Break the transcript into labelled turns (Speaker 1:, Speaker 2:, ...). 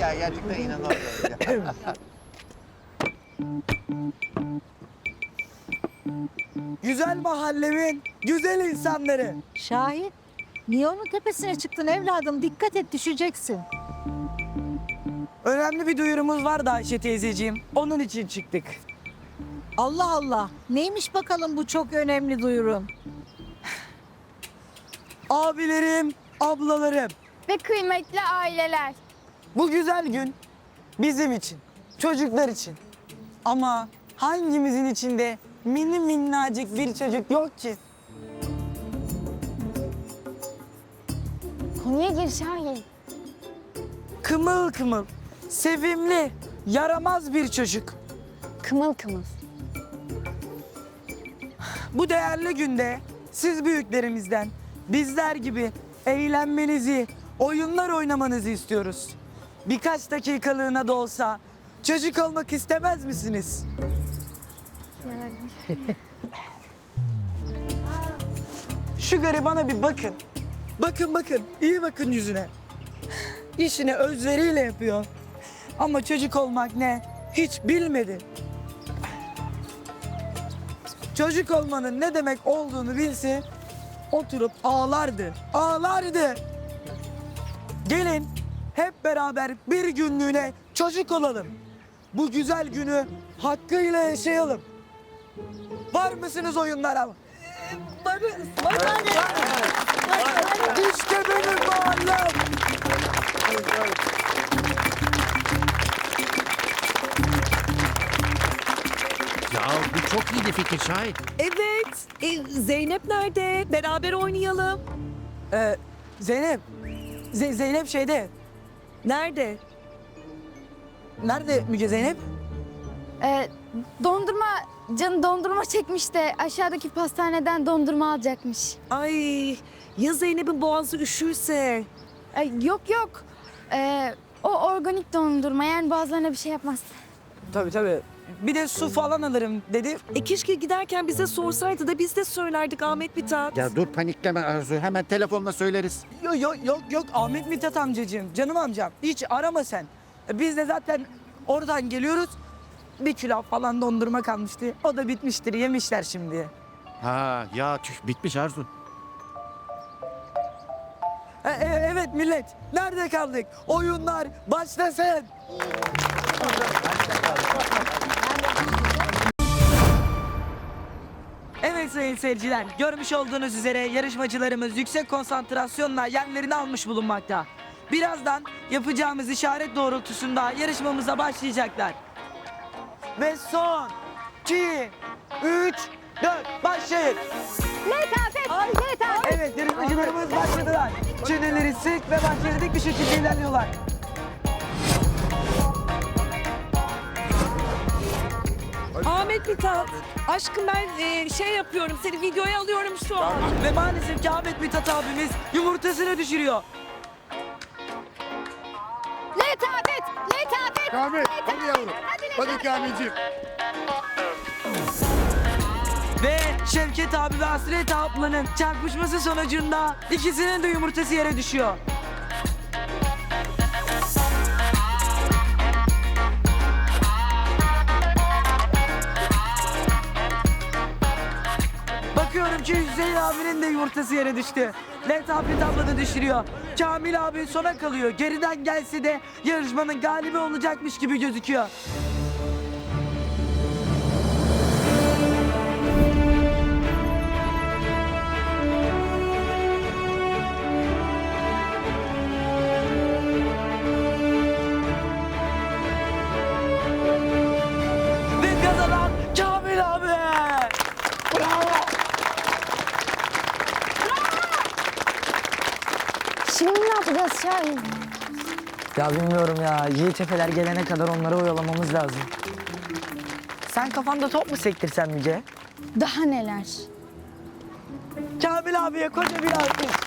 Speaker 1: Ya gerçekten inanamıyorum ya.
Speaker 2: Güzel mahallemin güzel insanları.
Speaker 3: Şahin, niye onun tepesine çıktın evladım? Dikkat et düşeceksin.
Speaker 2: Önemli bir duyurumuz var da Ayşe teyzeciğim. Onun için çıktık.
Speaker 3: Allah Allah. Neymiş bakalım bu çok önemli duyurun?
Speaker 2: Abilerim, ablalarım.
Speaker 4: Ve kıymetli aileler.
Speaker 2: Bu güzel gün bizim için, çocuklar için. Ama hangimizin içinde mini minnacık bir çocuk yok ki?
Speaker 4: Konuya gir Şahin.
Speaker 2: Kımıl kımıl, sevimli, yaramaz bir çocuk.
Speaker 4: Kımıl kımıl.
Speaker 2: Bu değerli günde siz büyüklerimizden bizler gibi eğlenmenizi, oyunlar oynamanızı istiyoruz. Birkaç dakikalığına da olsa çocuk olmak istemez misiniz? Şu garibana bir bakın. Bakın bakın, iyi bakın yüzüne. İşini özveriyle yapıyor. Ama çocuk olmak ne? Hiç bilmedi. Çocuk olmanın ne demek olduğunu bilse oturup ağlardı. Ağlardı. Gelin hep beraber bir günlüğüne çocuk olalım. Bu güzel günü hakkıyla yaşayalım. Var mısınız oyunlara? Varız. Varız. İşte benim mahallem.
Speaker 5: Ya bu çok iyi bir fikir Şahin.
Speaker 6: Evet. E, Zeynep nerede? Beraber oynayalım.
Speaker 2: Ee, Zeynep. Ze- Zeynep şeyde.
Speaker 6: Nerede?
Speaker 2: Nerede Müge Zeynep?
Speaker 4: Ee, dondurma, canı dondurma çekmiş de aşağıdaki pastaneden dondurma alacakmış.
Speaker 6: Ay ya Zeynep'in boğazı üşürse?
Speaker 4: Ay, yok yok. Ee, o organik dondurma yani bazılarına bir şey yapmaz.
Speaker 2: Tabii tabii. Bir de su falan alırım dedi.
Speaker 6: E keşke giderken bize sorsaydı da biz de söylerdik Ahmet Mithat.
Speaker 5: Ya dur panikleme Arzu. Hemen telefonla söyleriz.
Speaker 2: Yok yok yok yok Ahmet Mithat amcacığım, canım amcam. Hiç arama sen. Biz de zaten oradan geliyoruz. Bir kilo falan dondurma kalmıştı. O da bitmiştir, yemişler şimdi.
Speaker 5: Ha ya tüh bitmiş Arzu.
Speaker 2: E, e, evet millet, nerede kaldık? Oyunlar başlasın. Evet sayın seyirciler, görmüş olduğunuz üzere yarışmacılarımız yüksek konsantrasyonla yerlerini almış bulunmakta. Birazdan yapacağımız işaret doğrultusunda yarışmamıza başlayacaklar. Ve son 2, 3, 4, başlayın.
Speaker 4: Letafet, letafet.
Speaker 2: Evet yarışmacılarımız başladılar. Çeneleri sık ve başladık bir şekilde ilerliyorlar.
Speaker 6: Ahmet Mithat. Aşkım ben e, şey yapıyorum seni videoya alıyorum şu an.
Speaker 2: Ve maalesef ki Ahmet Mithat abimiz yumurtasını düşürüyor.
Speaker 4: Letafet, letafet.
Speaker 7: Kamil, hadi yavrum.
Speaker 4: Hadi
Speaker 7: Hadi Kamilciğim.
Speaker 2: Ve Şevket abi ve Hasret ablanın çarpışması sonucunda ikisinin de yumurtası yere düşüyor. Ki Hüseyin abinin de yumurtası yere düştü. Letafet abla da düşürüyor. Kamil abi sona kalıyor. Geriden gelse de yarışmanın galibi olacakmış gibi gözüküyor.
Speaker 4: Şimdi ne yapacağız Şahin?
Speaker 2: Ya bilmiyorum ya. Yiğit Efeler gelene kadar onları oyalamamız lazım. Sen kafanda top mu sektirsen Müge?
Speaker 4: Daha neler?
Speaker 2: Kamil abiye koca bir alkış.